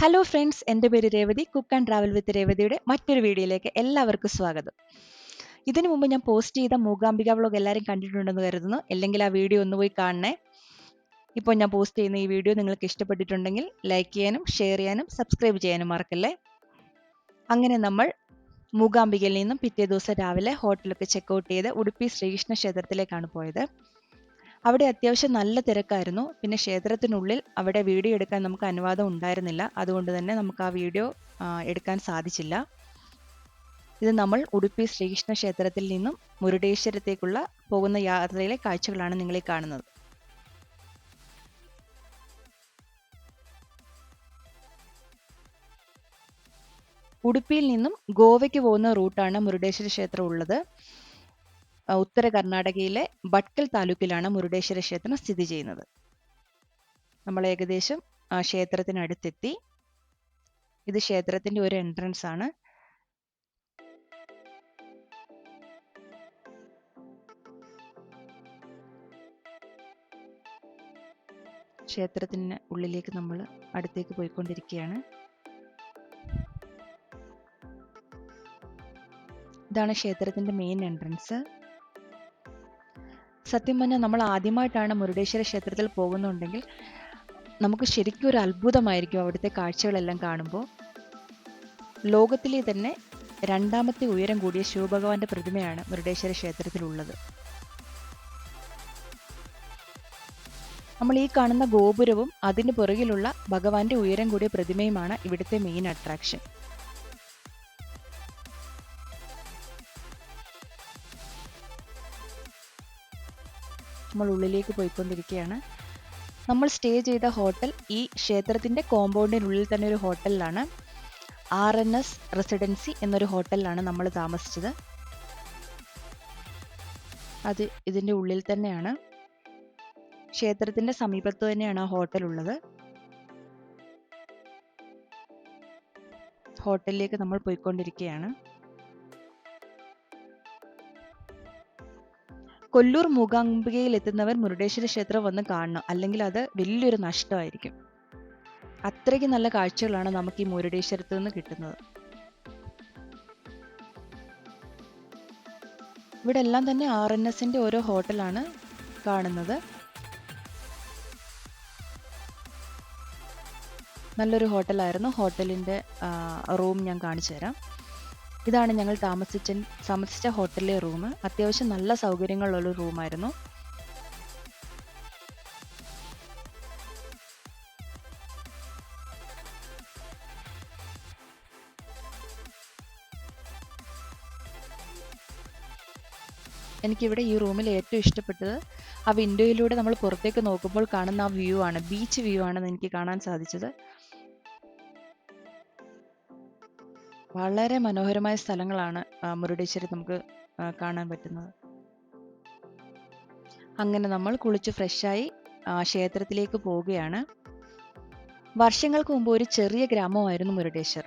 Hello friends എന്റെ പേര് Revathi. Cook and travel with രേവതിയുടെ മറ്റൊരു വീഡിയോയിലേക്ക് എല്ലാവർക്കും സ്വാഗതം. ഇതിനു മുമ്പ് ഞാൻ പോസ്റ്റ് ചെയ്ത മൂകാംബിക വ്ളോഗ് എല്ലാവരും കണ്ടിട്ടുണ്ടെന്ന് കരുതുന്നു. അല്ലെങ്കിൽ ആ വീഡിയോ ഒന്ന് പോയി കാണണേ. ഇപ്പോൾ ഞാൻ പോസ്റ്റ് ചെയ്യുന്ന ഈ വീഡിയോ നിങ്ങൾക്ക് ഇഷ്ടപ്പെട്ടിട്ടുണ്ടെങ്കിൽ ലൈക്ക് ചെയ്യാനും ഷെയർ ചെയ്യാനും സബ്സ്ക്രൈബ് ചെയ്യാനും മറക്കല്ലേ? അങ്ങനെ നമ്മൾ മൂകാംബികയിൽ നിന്നും പിറ്റേ ദിവസം രാവിലെ ഹോട്ടലൊക്കെ ചെക്കൗട്ട് ചെയ്ത് ഉടുപ്പി ശ്രീകൃഷ്ണ ക്ഷേത്രത്തിലേക്കാണ് പോയത്. അവിടെ അത്യാവശ്യം നല്ല തിരക്കായിരുന്നു. പിന്നെ ക്ഷേത്രത്തിനുള്ളിൽ അവിടെ വീഡിയോ എടുക്കാൻ നമുക്ക് അനുവാദം ഉണ്ടായിരുന്നില്ല. അതുകൊണ്ട് തന്നെ നമുക്ക് ആ വീഡിയോ എടുക്കാൻ സാധിച്ചില്ല. ഇത് നമ്മൾ ഉടുപ്പി ശ്രീകൃഷ്ണ ക്ഷേത്രത്തിൽ നിന്നും മുരുടേശ്വരത്തേക്കുള്ള പോകുന്ന യാത്രയിലെ കാഴ്ചകളാണ് നിങ്ങളീ കാണുന്നത്. ഉടുപ്പിയിൽ നിന്നും ഗോവയ്ക്ക് പോകുന്ന റൂട്ടാണ് മുരുടേശ്വര ക്ഷേത്രം ഉള്ളത്. ഉത്തര കർണാടകയിലെ ഭട്കൽ താലൂക്കിലാണ് മുരുടേശ്വര ക്ഷേത്രം സ്ഥിതി ചെയ്യുന്നത്. നമ്മൾ ഏകദേശം ആ ക്ഷേത്രത്തിനടുത്തെത്തി. ഇത് ക്ഷേത്രത്തിന്റെ ഒരു എൻട്രൻസ് ആണ്. ക്ഷേത്രത്തിന് ഉള്ളിലേക്ക് നമ്മൾ അടുത്തേക്ക് പോയിക്കൊണ്ടിരിക്കുകയാണ്. ഇതാണ് ക്ഷേത്രത്തിന്റെ മെയിൻ എൻട്രൻസ് സത്യം പറഞ്ഞാൽ നമ്മൾ ആദ്യമായിട്ടാണ് മുരുടേശ്വര ക്ഷേത്രത്തിൽ പോകുന്നുണ്ടെങ്കിൽ നമുക്ക് ശരിക്കും ഒരു അത്ഭുതമായിരിക്കും അവിടുത്തെ കാഴ്ചകളെല്ലാം കാണുമ്പോൾ. ലോകത്തിലെ തന്നെ രണ്ടാമത്തെ ഉയരം കൂടിയ ശിവഭഗവാന്റെ പ്രതിമയാണ് മുരുടേശ്വര ക്ഷേത്രത്തിലുള്ളത്. നമ്മൾ ഈ കാണുന്ന ഗോപുരവും അതിന് പുറകിലുള്ള ഭഗവാന്റെ ഉയരം കൂടിയ പ്രതിമയുമാണ് ഇവിടുത്തെ മെയിൻ അട്രാക്ഷൻ നമ്മൾ ഉള്ളിലേക്ക് പോയിക്കൊണ്ടിരിക്കുകയാണ്. നമ്മൾ സ്റ്റേ ചെയ്ത ഹോട്ടൽ ഈ ക്ഷേത്രത്തിന്റെ കോമ്പൗണ്ടിനുള്ളിൽ തന്നെ ഒരു ഹോട്ടലിലാണ്. ആർ എൻ എസ് റെസിഡൻസി എന്നൊരു ഹോട്ടലിലാണ് നമ്മൾ താമസിച്ചത്. അത് ഇതിന്റെ ഉള്ളിൽ തന്നെയാണ്. ക്ഷേത്രത്തിന്റെ സമീപത്ത് തന്നെയാണ് ആ ഹോട്ടൽ ഉള്ളത് ഹോട്ടലിലേക്ക് നമ്മൾ പോയിക്കൊണ്ടിരിക്കുകയാണ്. കൊല്ലൂർ മൂകാംബികയിൽ എത്തുന്നവർ മുരുടേശ്വര ക്ഷേത്രം വന്ന് കാണണം. അല്ലെങ്കിൽ അത് വലിയൊരു നഷ്ടമായിരിക്കും. അത്രയ്ക്ക് നല്ല കാഴ്ചകളാണ് നമുക്ക് ഈ മുരുടേശ്വരത്ത് നിന്ന് കിട്ടുന്നത്. ഇവിടെ എല്ലാം തന്നെ ആർ എൻ എസിന്റെ ഓരോ ഹോട്ടലാണ് കാണുന്നത്. നല്ലൊരു ഹോട്ടലായിരുന്നു. ഹോട്ടലിന്റെ റൂം ഞാൻ കാണിച്ചു തരാം ഇതാണ് ഞങ്ങൾ താമസിച്ച താമസിച്ച ഹോട്ടലിലെ റൂം. അത്യാവശ്യം നല്ല സൗകര്യങ്ങളുള്ള റൂമായിരുന്നു. എനിക്കിവിടെ ഈ റൂമിൽ ഏറ്റവും ഇഷ്ടപ്പെട്ടത് ആ വിൻഡോയിലൂടെ നമ്മൾ പുറത്തേക്ക് നോക്കുമ്പോൾ കാണുന്ന ആ വ്യൂ ആണ് ബീച്ച് വ്യൂ ആണ് എനിക്ക് കാണാൻ സാധിച്ചത്. വളരെ മനോഹരമായ സ്ഥലങ്ങളാണ് മുരുടേശ്വരി നമുക്ക് കാണാൻ പറ്റുന്നത്. അങ്ങനെ നമ്മൾ കുളിച്ച് ഫ്രഷായി ക്ഷേത്രത്തിലേക്ക് പോവുകയാണ്. വർഷങ്ങൾക്ക് മുമ്പ് ഒരു ചെറിയ ഗ്രാമമായിരുന്നു മുരുടേശ്വർ.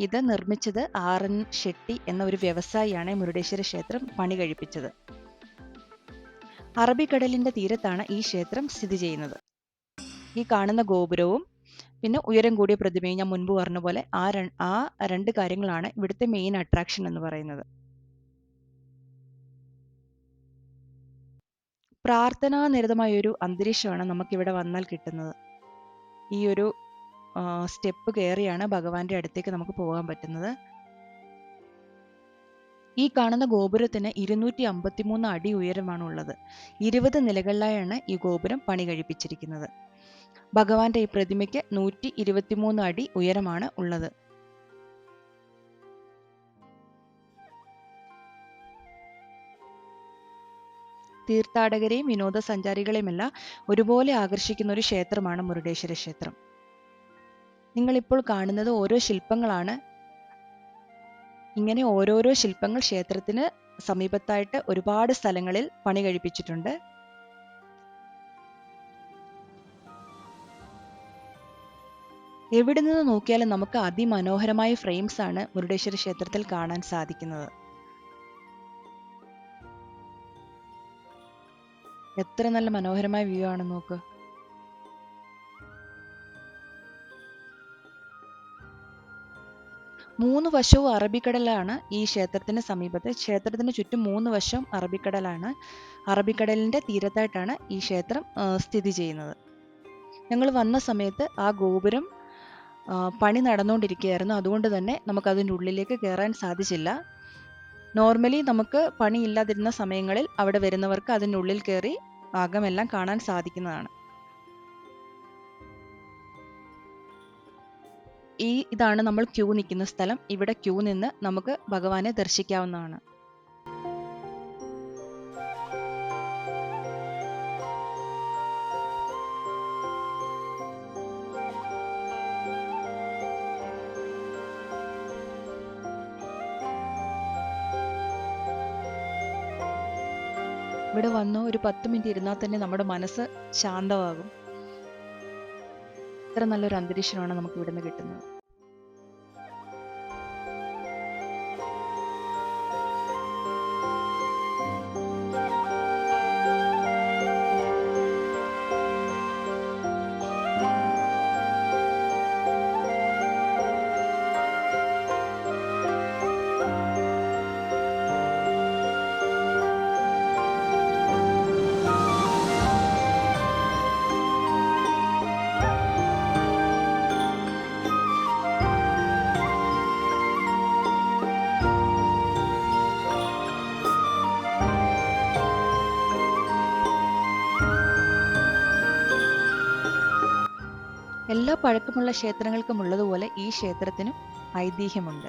ഇത് നിർമ്മിച്ചത് ആർ എൻ ഷെട്ടി എന്ന ഒരു വ്യവസായിയാണ് മുരുടേശ്വര ക്ഷേത്രം പണി കഴിപ്പിച്ചത്. അറബിക്കടലിന്റെ തീരത്താണ് ഈ ക്ഷേത്രം സ്ഥിതി ചെയ്യുന്നത്. ഈ കാണുന്ന ഗോപുരവും പിന്നെ ഉയരം കൂടിയ പ്രതിമയും ഞാൻ മുൻപ് പറഞ്ഞ പോലെ ആ ആ രണ്ട് കാര്യങ്ങളാണ് ഇവിടുത്തെ മെയിൻ അട്രാക്ഷൻ എന്ന് പറയുന്നത്. പ്രാർത്ഥനാ നിരതമായ ഒരു അന്തരീക്ഷമാണ് നമുക്കിവിടെ വന്നാൽ കിട്ടുന്നത്. ഈ ഒരു സ്റ്റെപ്പ് കയറിയാണ് ഭഗവാന്റെ അടുത്തേക്ക് നമുക്ക് പോകാൻ പറ്റുന്നത്. ഈ കാണുന്ന ഗോപുരത്തിന് ഇരുന്നൂറ്റി അമ്പത്തിമൂന്ന് അടി ഉയരമാണുള്ളത്. ഇരുപത് നിലകളിലായാണ് ഈ ഗോപുരം പണി കഴിപ്പിച്ചിരിക്കുന്നത്. ഭഗവാന്റെ ഈ പ്രതിമയ്ക്ക് നൂറ്റി ഇരുപത്തിമൂന്ന് അടി ഉയരമാണ് ഉള്ളത്. തീർത്ഥാടകരെയും വിനോദസഞ്ചാരികളെയുമെല്ലാം ഒരുപോലെ ആകർഷിക്കുന്ന ഒരു ക്ഷേത്രമാണ് മുരുടേശ്വര ക്ഷേത്രം. നിങ്ങളിപ്പോൾ കാണുന്നത് ഓരോ ശില്പങ്ങളാണ്. ഇങ്ങനെ ഓരോരോ ശില്പങ്ങൾ ക്ഷേത്രത്തിന് സമീപത്തായിട്ട് ഒരുപാട് സ്ഥലങ്ങളിൽ പണി കഴിപ്പിച്ചിട്ടുണ്ട് എവിടെ നിന്ന് നോക്കിയാലും നമുക്ക് അതിമനോഹരമായ ഫ്രെയിംസ് ആണ് മുരുടേശ്വര ക്ഷേത്രത്തിൽ കാണാൻ സാധിക്കുന്നത്. എത്ര നല്ല മനോഹരമായ വ്യൂ ആണ് നോക്ക്. മൂന്ന് വശവും അറബിക്കടലാണ് ഈ ക്ഷേത്രത്തിന് സമീപത്ത്. ക്ഷേത്രത്തിന് ചുറ്റും മൂന്ന് വശവും അറബിക്കടലാണ്. അറബിക്കടലിന്റെ തീരത്തായിട്ടാണ് ഈ ക്ഷേത്രം സ്ഥിതി ചെയ്യുന്നത്. ഞങ്ങൾ വന്ന സമയത്ത് ആ ഗോപുരം പണി നടന്നുകൊണ്ടിരിക്കുകയായിരുന്നു അതുകൊണ്ട് തന്നെ നമുക്ക് അതിന്റെ ഉള്ളിലേക്ക് കയറാൻ സാധിച്ചില്ല. നോർമലി നമുക്ക് പണിയില്ലാതിരുന്ന സമയങ്ങളിൽ അവിടെ വരുന്നവർക്ക് അതിന്റെ ഉള്ളിൽ കയറി ഭാഗമെല്ലാം കാണാൻ സാധിക്കുന്നതാണ്. ഈ ഇതാണ് നമ്മൾ ക്യൂ നിൽക്കുന്ന സ്ഥലം. ഇവിടെ ക്യൂ നിന്ന് നമുക്ക് ഭഗവാനെ ദർശിക്കാവുന്നതാണ്. ഇവിടെ വന്ന് ഒരു പത്ത് മിനിറ്റ് ഇരുന്നാൽ തന്നെ നമ്മുടെ മനസ്സ് ശാന്തമാകും. ഇത്ര നല്ലൊരു അന്തരീക്ഷമാണ് നമുക്ക് ഇവിടുന്ന് കിട്ടുന്നത്. എല്ലാ പഴക്കമുള്ള ക്ഷേത്രങ്ങൾക്കും ഉള്ളതുപോലെ ഈ ക്ഷേത്രത്തിനും ഐതിഹ്യമുണ്ട്.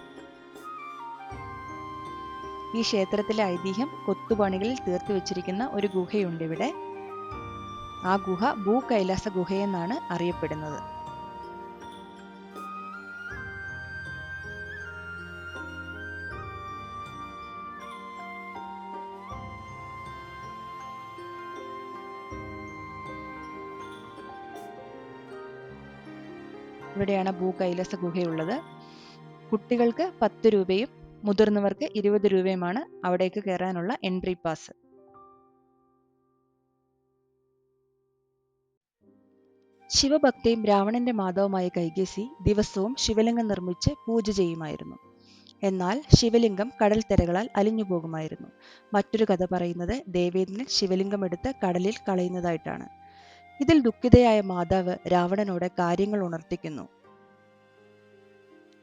ഈ ക്ഷേത്രത്തിലെ ഐതിഹ്യം കൊത്തുപണികളിൽ തീർത്തു വെച്ചിരിക്കുന്ന ഒരു ഗുഹയുണ്ട് ഇവിടെ. ആ ഗുഹ ഭൂ കൈലാസ ഗുഹയെന്നാണ് അറിയപ്പെടുന്നത്. ഇവിടെയാണ് ഭൂകൈലാസ ഗുഹയുള്ളത്. കുട്ടികൾക്ക് പത്ത് രൂപയും മുതിർന്നവർക്ക് ഇരുപത് രൂപയുമാണ് അവിടേക്ക് കയറാനുള്ള എൻട്രി പാസ്. ശിവഭക്തയും രാവണന്റെ മാതാവുമായ കൈകേസി ദിവസവും ശിവലിംഗം നിർമ്മിച്ച് പൂജ ചെയ്യുമായിരുന്നു. എന്നാൽ ശിവലിംഗം കടൽ തിരകളാൽ അലിഞ്ഞു പോകുമായിരുന്നു. മറ്റൊരു കഥ പറയുന്നത് ദേവേന്ദ്രൻ ശിവലിംഗം എടുത്ത് കടലിൽ കളയുന്നതായിട്ടാണ്. ഇതിൽ ദുഃഖിതയായ മാതാവ് രാവണനോട് കാര്യങ്ങൾ ഉണർത്തിക്കുന്നു.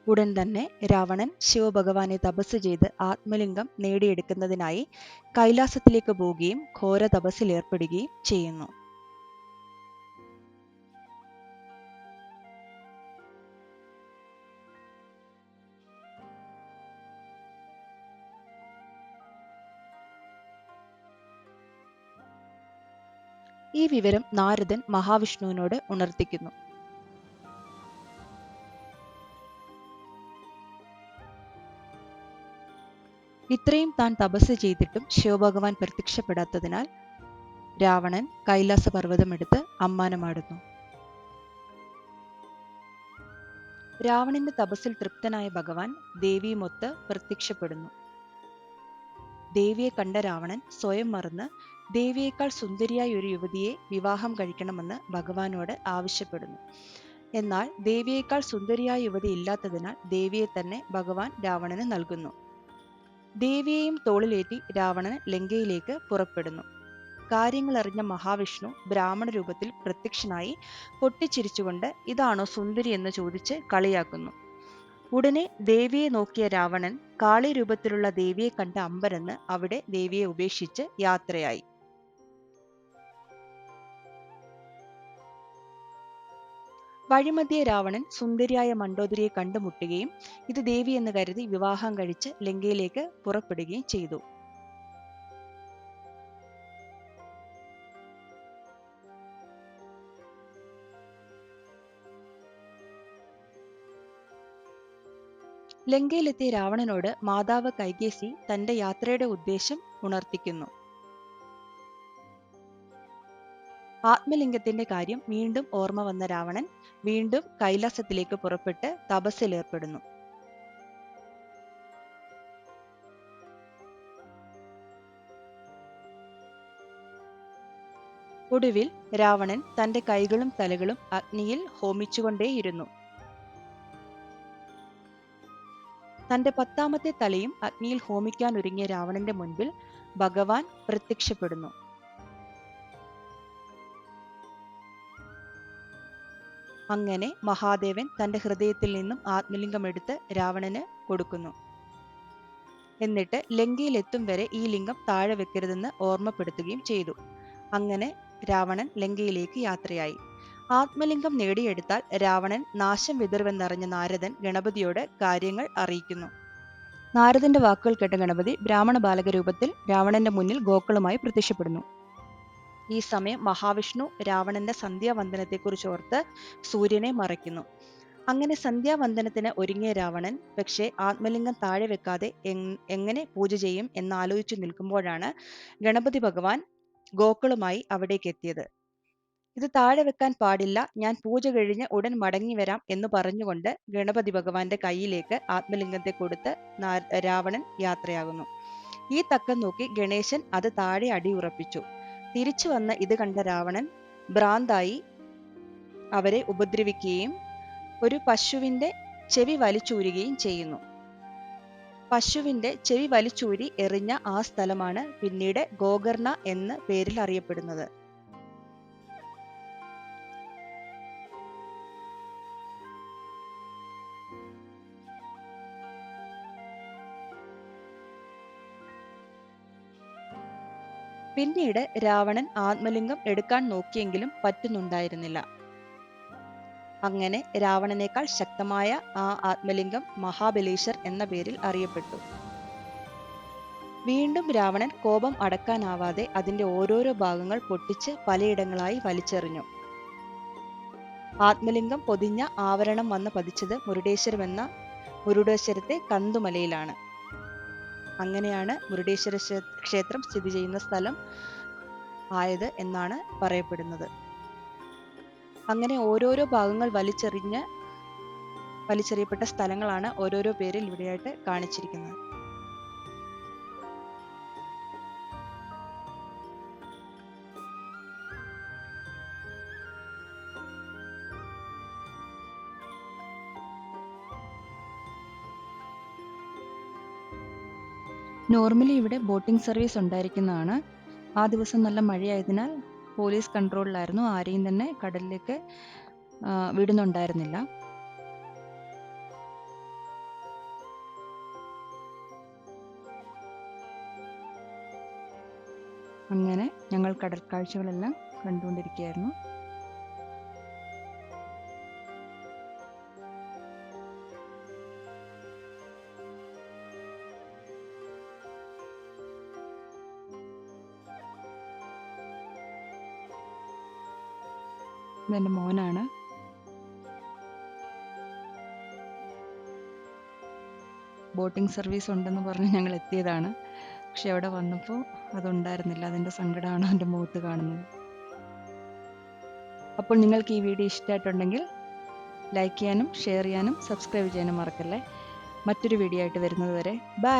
ഉടൻ തന്നെ രാവണൻ ശിവഭഗവാനെ തപസ് ചെയ്ത് ആത്മലിംഗം നേടിയെടുക്കുന്നതിനായി കൈലാസത്തിലേക്ക് പോവുകയും ഘോര തപസ്സിലേർപ്പെടുകയും ചെയ്യുന്നു. വിവരം നാരദൻ മഹാവിഷ്ണുവിനോട് ഉണർത്തിക്കുന്നു. ഇത്രയും താൻ തപസ് ചെയ്തിട്ടും ശിവഭഗവാൻ പ്രത്യക്ഷപ്പെടാത്തതിനാൽ രാവണൻ കൈലാസ പർവതമെടുത്ത് അമ്മാനമാടുന്നു. രാവണന്റെ തപസ്സിൽ തൃപ്തനായ ഭഗവാൻ ദേവിയുമൊത്ത് പ്രത്യക്ഷപ്പെടുന്നു. ദേവിയെ കണ്ട രാവണൻ സ്വയം മറന്ന് ദേവിയേക്കാൾ സുന്ദരിയായ ഒരു യുവതിയെ വിവാഹം കഴിക്കണമെന്ന് ഭഗവാനോട് ആവശ്യപ്പെടുന്നു. എന്നാൽ ദേവിയേക്കാൾ സുന്ദരിയായ യുവതി ഇല്ലാത്തതിനാൽ ദേവിയെ തന്നെ ഭഗവാൻ രാവണന് നൽകുന്നു. ദേവിയെയും തോളിലേറ്റി രാവണൻ ലങ്കയിലേക്ക് പുറപ്പെടുന്നു. കാര്യങ്ങൾ അറിഞ്ഞ മഹാവിഷ്ണു ബ്രാഹ്മണ രൂപത്തിൽ പ്രത്യക്ഷനായി പൊട്ടിച്ചിരിച്ചുകൊണ്ട് ഇതാണോ സുന്ദരി എന്ന് ചോദിച്ച് കളിയാക്കുന്നു. ഉടനെ ദേവിയെ നോക്കിയ രാവണൻ കാളി രൂപത്തിലുള്ള ദേവിയെ കണ്ട അമ്പരന്ന് അവിടെ ദേവിയെ ഉപേക്ഷിച്ച് യാത്രയായി. വഴിമധ്യേ രാവണൻ സുന്ദരിയായ മണ്ഡോദരിയെ കണ്ടുമുട്ടുകയും ഇത് ദേവി എന്ന് കരുതി വിവാഹം കഴിച്ച് ലങ്കയിലേക്ക് പുറപ്പെടുകയും ചെയ്തു. ലങ്കയിലെത്തിയ രാവണനോട് മാതാവ് കൈകേസി തന്റെ യാത്രയുടെ ഉദ്ദേശം ഉണർത്തിക്കുന്നു. ആത്മലിംഗത്തിന്റെ കാര്യം വീണ്ടും ഓർമ്മ വന്ന രാവണൻ വീണ്ടും കൈലാസത്തിലേക്ക് പുറപ്പെട്ട് തപസ്സിലേർപ്പെടുന്നു ഒടുവിൽ രാവണൻ തന്റെ കൈകളും തലകളും അഗ്നിയിൽ ഹോമിച്ചുകൊണ്ടേയിരുന്നു. തന്റെ പത്താമത്തെ തലയും അഗ്നിയിൽ ഹോമിക്കാൻ ഒരുങ്ങിയ രാവണന്റെ മുൻപിൽ ഭഗവാൻ പ്രത്യക്ഷപ്പെടുന്നു. അങ്ങനെ മഹാദേവൻ തന്റെ ഹൃദയത്തിൽ നിന്നും ആത്മലിംഗം ആത്മലിംഗമെടുത്ത് രാവണന് കൊടുക്കുന്നു. എന്നിട്ട് ലങ്കയിലെത്തും വരെ ഈ ലിംഗം താഴെ വെക്കരുതെന്ന് ഓർമ്മപ്പെടുത്തുകയും ചെയ്തു. അങ്ങനെ രാവണൻ ലങ്കയിലേക്ക് യാത്രയായി. ആത്മലിംഗം നേടിയെടുത്താൽ രാവണൻ നാശം വിതറുവെന്നറിഞ്ഞ നാരദൻ ഗണപതിയോട് കാര്യങ്ങൾ അറിയിക്കുന്നു. നാരദന്റെ വാക്കുകൾ കേട്ട ഗണപതി ബ്രാഹ്മണ ബാലക രൂപത്തിൽ രാവണന്റെ മുന്നിൽ ഗോക്കളുമായി പ്രത്യക്ഷപ്പെടുന്നു. ഈ സമയം മഹാവിഷ്ണു രാവണന്റെ സന്ധ്യാവന്ദനത്തെക്കുറിച്ച് ഓർത്ത് സൂര്യനെ മറയ്ക്കുന്നു. അങ്ങനെ സന്ധ്യാവന്ദനത്തിന് ഒരുങ്ങിയ രാവണൻ പക്ഷേ ആത്മലിംഗം താഴെ വെക്കാതെ എങ്ങനെ പൂജ ചെയ്യും എന്നാലോചിച്ചു നിൽക്കുമ്പോഴാണ് ഗണപതി ഭഗവാൻ ഗോക്കളുമായി അവിടേക്ക് എത്തിയത് ഇത് താഴെ വെക്കാൻ പാടില്ല ഞാൻ പൂജ കഴിഞ്ഞ് ഉടൻ മടങ്ങി വരാം എന്ന് പറഞ്ഞുകൊണ്ട് ഗണപതി ഭഗവാന്റെ കയ്യിലേക്ക് ആത്മലിംഗത്തെ കൊടുത്ത് രാവണൻ യാത്രയാകുന്നു. ഈ തക്കം നോക്കി ഗണേശൻ അത് താഴെ അടിയുറപ്പിച്ചു. തിരിച്ചു വന്ന ഇത് കണ്ട രാവണൻ ഭ്രാന്തായി അവരെ ഉപദ്രവിക്കുകയും ഒരു പശുവിന്റെ ചെവി വലിച്ചൂരുകയും ചെയ്യുന്നു. പശുവിന്റെ ചെവി വലിച്ചൂരി എറിഞ്ഞ ആ സ്ഥലമാണ് പിന്നീട് ഗോകർണ എന്ന പേരിൽ അറിയപ്പെടുന്നത്. പിന്നീട് രാവണൻ ആത്മലിംഗം എടുക്കാൻ നോക്കിയെങ്കിലും പറ്റുന്നുണ്ടായിരുന്നില്ല. അങ്ങനെ രാവണനേക്കാൾ ശക്തമായ ആ ആത്മലിംഗം മഹാബലേശ്വർ എന്ന പേരിൽ അറിയപ്പെട്ടു. വീണ്ടും രാവണൻ കോപം അടക്കാനാവാതെ അതിന്റെ ഓരോരോ ഭാഗങ്ങൾ പൊട്ടിച്ച് പലയിടങ്ങളായി വലിച്ചെറിഞ്ഞു. ആത്മലിംഗം പൊതിഞ്ഞ ആവരണം വന്ന് പതിച്ചത് മുരുടേശ്വരം എന്ന മുരുടേശ്വരത്തെ കന്തുമലയിലാണ്. അങ്ങനെയാണ് മുരുടേശ്വര ക്ഷേത്രം സ്ഥിതി ചെയ്യുന്ന സ്ഥലം ആയത് എന്നാണ് പറയപ്പെടുന്നത്. അങ്ങനെ ഓരോരോ ഭാഗങ്ങൾ വലിച്ചെറിഞ്ഞ് വലിച്ചെറിയപ്പെട്ട സ്ഥലങ്ങളാണ് ഓരോരോ പേരിൽ ഇവിടെയായിട്ട് കാണിച്ചിരിക്കുന്നത്. നോർമലി ഇവിടെ ബോട്ടിംഗ് സർവീസ് ഉണ്ടായിരിക്കുന്നതാണ്. ആ ദിവസം നല്ല മഴയായതിനാൽ പോലീസ് കൺട്രോളിലായിരുന്നു ആരെയും തന്നെ കടലിലേക്ക് വിടുന്നുണ്ടായിരുന്നില്ല. അങ്ങനെ ഞങ്ങൾ കടൽ കാഴ്ചകളെല്ലാം കണ്ടുകൊണ്ടിരിക്കുകയായിരുന്നു. ഇതെന്റെ മോനാണ്. ബോട്ടിംഗ് സർവീസ് ഉണ്ടെന്ന് പറഞ്ഞ് ഞങ്ങൾ എത്തിയതാണ്. പക്ഷെ അവിടെ വന്നപ്പോൾ അതുണ്ടായിരുന്നില്ല. അതിന്റെ സങ്കടമാണ് എന്റെ മുഖത്ത് കാണുന്നത്. അപ്പോൾ നിങ്ങൾക്ക് ഈ വീഡിയോ ഇഷ്ടമായിട്ടുണ്ടെങ്കിൽ ലൈക്ക് ചെയ്യാനും ഷെയർ ചെയ്യാനും സബ്സ്ക്രൈബ് ചെയ്യാനും മറക്കല്ലേ? മറ്റൊരു വീഡിയോ ആയിട്ട് വരുന്നത് വരെ. ബൈ.